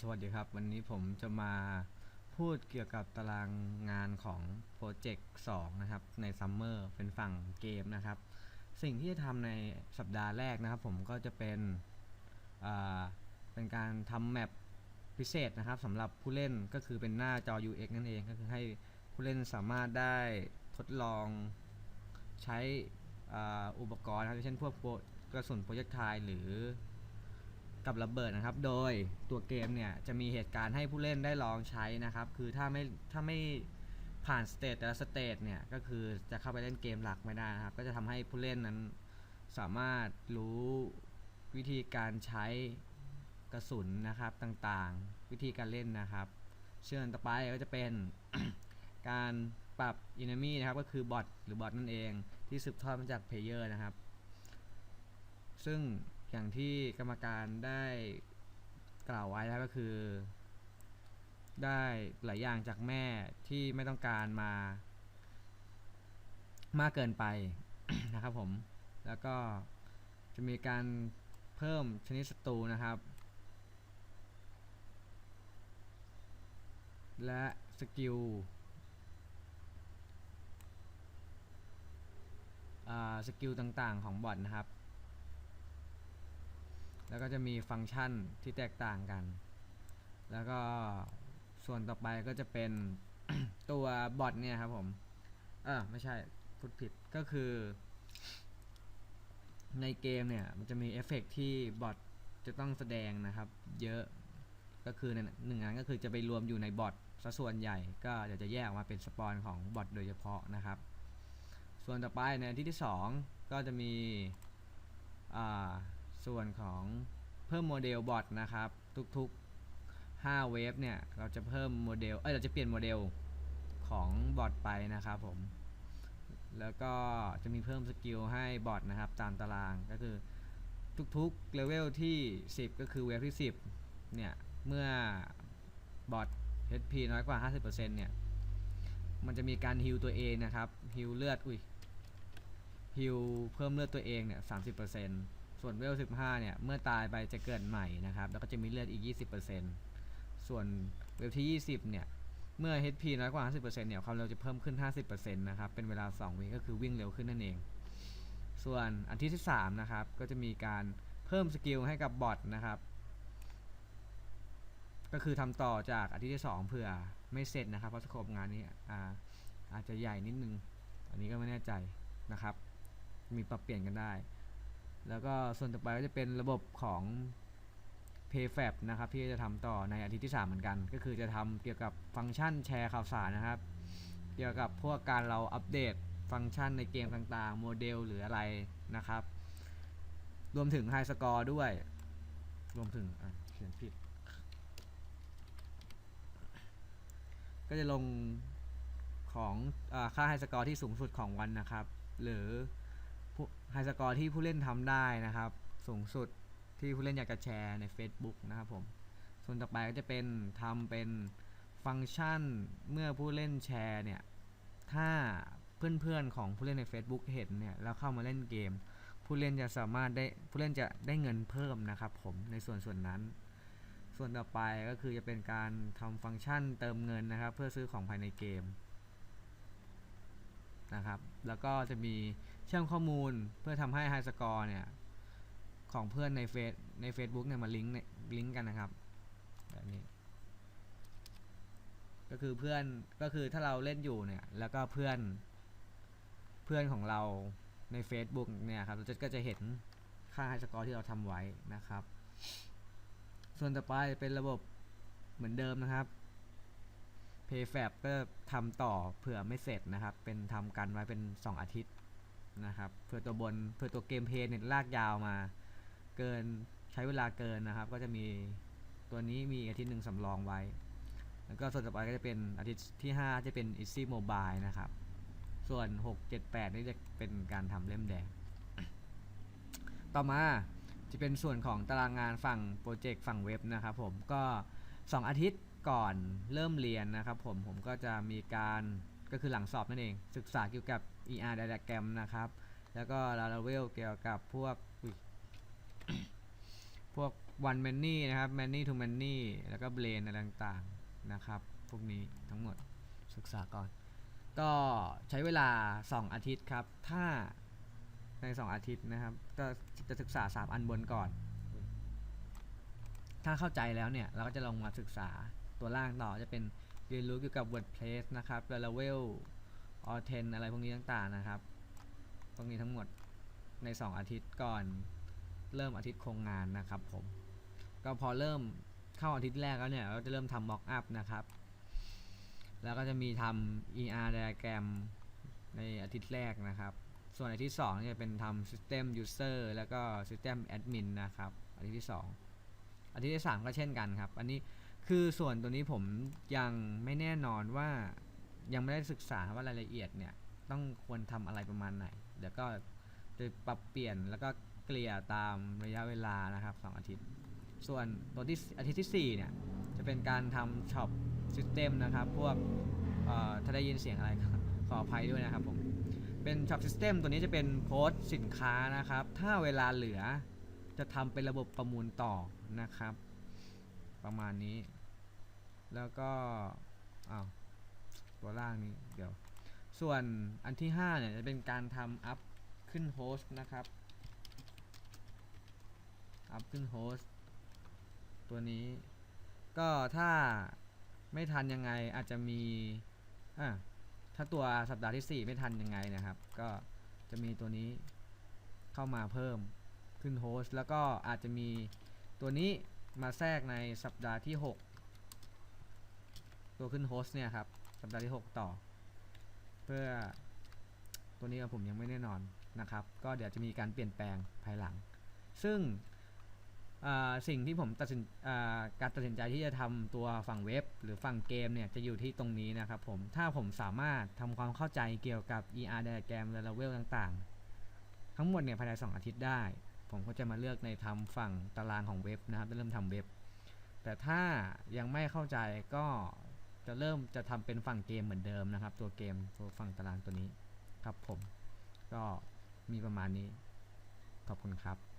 สวัสดีครับ วันนี้ผมจะมาพูดเกี่ยวกับตารางงานของโปรเจกต์2นะครับ ในซัมเมอร์เป็นฝั่งเกมนะครับ สิ่งที่จะทำในสัปดาห์แรกนะครับ ผมก็จะเป็นเป็นการทำแมปพิเศษนะครับสำหรับผู้เล่นก็คือเป็นหน้าจอ UX นั่นเองก็คือให้ผู้เล่นสามารถได้ทดลองใช้อุปกรณ์นะครับเช่นพวกกระสุนโปรเจกไทหรือ กับระเบิดนะครับ โดยตัวเกมเนี่ยจะมีเหตุการณ์ให้ผู้เล่นได้ลองใช้นะครับ คือถ้าไม่ถ้าไม่ผ่านสเตจแต่ละสเตจเนี่ยก็คือจะเข้าไปเล่นเกมหลักไม่ได้นะครับ ก็จะทำให้ผู้เล่นนั้นสามารถรู้วิธีการใช้กระสุนนะครับต่างๆ วิธีการเล่นนะครับ เชื่อนต่อไปก็จะเป็นการปรับ enemy นะครับก็คือบอทหรือบอทนั่นเองที่สืบทอดมาจากเพลเยอร์นะครับ ซึ่ง อย่างที่กรรมการได้กล่าวไว้แล้วก็คือ ได้หลายอย่างจากแม่ที่ไม่ต้องการมา มากเกินไปนะครับผม แล้วก็จะมีการเพิ่มชนิดศัตรูนะครับ และสกิลสกิลต่างๆของบอทนะครับ แล้วก็จะมีฟังก์ชันที่แตกต่างกัน แล้วก็ส่วนต่อไปก็จะเป็นตัวบอทเนี่ยครับผมเออไม่ใช่พูดผิดก็คือ ในเกมเนี่ยมันจะมีเอฟเฟกต์ที่บอทจะต้องแสดงนะครับ เยอะก็คือในหนึ่งอันก็คือจะไปรวมอยู่ในบอทซะส่วนใหญ่ก็เดี๋ยวจะแยกออกมาเป็นสปอนของบอทโดยเฉพาะนะครับ ส่วนต่อไปในที่ที่ 2 ก็จะมีอ่า ส่วนของเพิ่มโมเดลบอทนะครับ ทุกๆ5เวฟเนี่ย เราจะเพิ่มโมเดล เอ้ย เราจะเปลี่ยนโมเดลของบอทไปนะครับผม แล้วก็จะมีเพิ่มสกิลให้บอทนะครับ ตามตารางก็คือทุกๆเลเวลที่ 10 ก็คือเวฟที่ 10 เนี่ย เมื่อบอท HP น้อยกว่า 50%เนี่ย มันจะมีการฮิลตัวเองนะครับฮิลเลือด อุ้ยฮิลเพิ่มเลือดตัวเองเนี่ย 30% ส่วนเวล 15 เนี่ย เมื่อตายไปจะเกิดใหม่นะครับ แล้วก็จะมีเลือดอีก 20%ส่วนเวลที่ 20 เนี่ย เมื่อ HP น้อยกว่า 50%เนี่ย ความเร็วจะเพิ่มขึ้น 50%นะครับ เป็นเวลา 2 วิก็คือวิ่งเร็วขึ้นนั่นเอง ส่วนอันที่ที่3นะครับ ก็จะมีการเพิ่มสกิลให้กับบอทนะครับ ก็คือทำต่อจากอาทิตย์ที่2เผื่อไม่เสร็จนะครับ เพราะสโคปงานนี้อาอาจจะใหญ่นิดนึง อันนี้ก็ไม่แน่ใจนะครับ มีปรับเปลี่ยนกันได้ แล้วก็ส่วนต่อไปก็จะเป็นระบบของ PayFab นะครับที่จะทำต่อในอาทิตย์ที่ 3 เหมือนกัน ก็คือจะทำเกี่ยวกับฟังก์ชันแชร์ข่าวสารนะครับ เกี่ยวกับพวกการเราอัปเดตฟังก์ชันในเกมต่างๆ โมเดลหรืออะไรนะครับ รวมถึงไฮสกอร์ด้วย รวมถึงเขียนผิด ก็จะลงของอค่าไฮสกอร์ที่สูงสุดของวันนะครับ หรือ ไฮสกอร์ที่ผู้เล่นทำได้นะครับ สูงสุดที่ผู้เล่นอยากจะแชร์ใน Facebook นะครับผม ส่วนต่อไปก็จะเป็นทำเป็นฟังก์ชันเมื่อผู้เล่นแชร์เนี่ย ถ้าเพื่อนๆของผู้เล่นใน Facebook เห็นเนี่ยแล้วเข้ามาเล่นเกม ผู้เล่นจะสามารถได้ผู้เล่นจะได้เงินเพิ่มนะครับผมในส่วนส่วนนั้น ส่วนต่อไปก็คือจะเป็นการทำฟังก์ชันเติมเงินนะครับ เพื่อซื้อของภายในเกมนะครับ แล้วก็จะมี เชื่อมข้อมูลเพื่อทำให้ไฮสกอร์เนี่ย ของเพื่อนในเฟซใน Facebook เนี่ยมาลิงก์เนี่ยลิงก์กันนะครับ แบบนี้ ก็คือเพื่อนก็คือถ้าเราเล่นอยู่เนี่ย แล้วก็เพื่อนเพื่อนของเราใน Facebook เนี่ยครับเราจะก็จะเห็นค่าไฮสกอร์ที่เราทำไว้นะครับ ส่วนต่อไปเป็นระบบเหมือนเดิมนะครับ PayFab ก็ทำต่อเผื่อไม่เสร็จนะครับ เป็นทำกันไว้เป็น 2 อาทิตย์ นะครับเพื่อตัวบนเพื่อตัวเกมเพลย์เนี่ยลากยาวมาเกินใช้เวลาเกินนะครับ ก็จะมีตัวนี้มีอาทิตย์หนึ่งสำรองไว้ แล้วก็ส่วนต่อไปก็จะเป็นอาทิตย์ที่ 5 จะเป็น Easy Mobile นะครับ ส่วน 6 7 8 นี่จะเป็นการทำเล่มแดง ต่อมาจะเป็นส่วนของตารางงานฝั่งโปรเจกต์ฝั่งเว็บนะครับผมก็ 2 อาทิตย์ก่อนเริ่มเรียนนะครับผมผมก็จะมีการก็คือหลังสอบนั่นเอง ศึกษาเกี่ยวกับ ER diagram นะครับ แล้วก็ลาลาเวลเกี่ยวกับพวก พวก one many นะครับ many to many แล้วก็ brain อะไรต่างๆ นะครับ พวกนี้ทั้งหมดศึกษาก่อน ก็ใช้เวลา 2 อาทิตย์ครับ ถ้าใน 2 อาทิตย์นะครับ ก็จะศึกษา 3 อันบนก่อน ถ้าเข้าใจแล้วเนี่ย เราก็จะลงมาศึกษาตัวล่างต่อจะเป็นเรียนรู้เกี่ยวกับ WordPress นะครับ Laravel o r t e n อะไรพวกนี้ต่างๆนะครับ พวกนี้ทั้งหมดใน 2 อาทิตย์ก่อนเริ่มอาทิตย์โครงงานนะครับผม ก็พอเริ่มเข้าอาทิตย์แรกแล้วเนี่ยเราจะเริ่มทำ mock up นะครับ แล้วก็จะมีทำ ER diagram ในอาทิตย์แรกนะครับ ส่วนอาทิตย์2เนี่ยเป็นทำ system user แล้วก็ system admin นะครับ อาทิตย์ที่ 2 อาทิตย์ที่ 3 ก็เช่นกันครับ อันนี้คือส่วนตัวนี้ผมยังไม่แน่นอนว่า ยังไม่ได้ศึกษาว่ารายละเอียดเนี่ยต้องควรทำอะไรประมาณไหน เดี๋ยวก็จะปรับเปลี่ยนแล้วก็เกลี่ยตามระยะเวลานะครับ 2 อาทิตย์ ส่วนตัวที่อาทิตย์ที่4เนี่ยจะเป็นการทำช็อปซิสเต็มนะครับ พวกเอ่อถ้าได้ยินเสียงอะไรขออภัยด้วยนะครับผมเป็นช็อปซิสเต็มตัวนี้จะเป็นโพสต์สินค้านะครับ ถ้าเวลาเหลือจะทำเป็นระบบประมูลต่อนะครับ ประมาณนี้ แล้วก็อ้าว ตัวล่างนี้เดี๋ยว ส่วนอันที่ 5 เนี่ยจะเป็นการทำอัพขึ้นโฮสต์นะครับอัพขึ้นโฮสต์ตัวนี้ ก็ถ้าไม่ทันยังไงอาจจะมีอะถ้าตัวสัปดาห์ที่ 4 ไม่ทันยังไงนะครับ ก็จะมีตัวนี้เข้ามาเพิ่มขึ้นโฮสต์แล้วก็อาจจะมีตัวนี้มาแทรกในสัปดาห์ที่ 6 ตัวขึ้นโฮสต์เนี่ยครับ สัปดาห์ที่ 6 ต่อ เพื่อตัวนี้ผมยังไม่แน่นอนนะครับ ก็เดี๋ยวจะมีการเปลี่ยนแปลงภายหลัง ซึ่งสิ่งที่ผมตัดสินการตัดสินใจที่จะทำตัวฝั่งเว็บ หรือฝั่งเกมเนี่ยจะอยู่ที่ตรงนี้นะครับผม ถ้าผมสามารถทำความเข้าใจเกี่ยวกับ ER diagram และ level ต่างๆ ทั้งหมดเนี่ยภายใน 2 อาทิตย์ได้ ผมก็จะมาเลือกในทำฝั่งตารางของเว็บนะครับเริ่มทำเว็บ แต่ถ้ายังไม่เข้าใจก็ จะเริ่มจะทำเป็นฝั่งเกมเหมือนเดิมนะครับ ตัวเกมตัวฝั่งตารางตัวนี้ครับผม ก็มีประมาณนี้ ขอบคุณครับ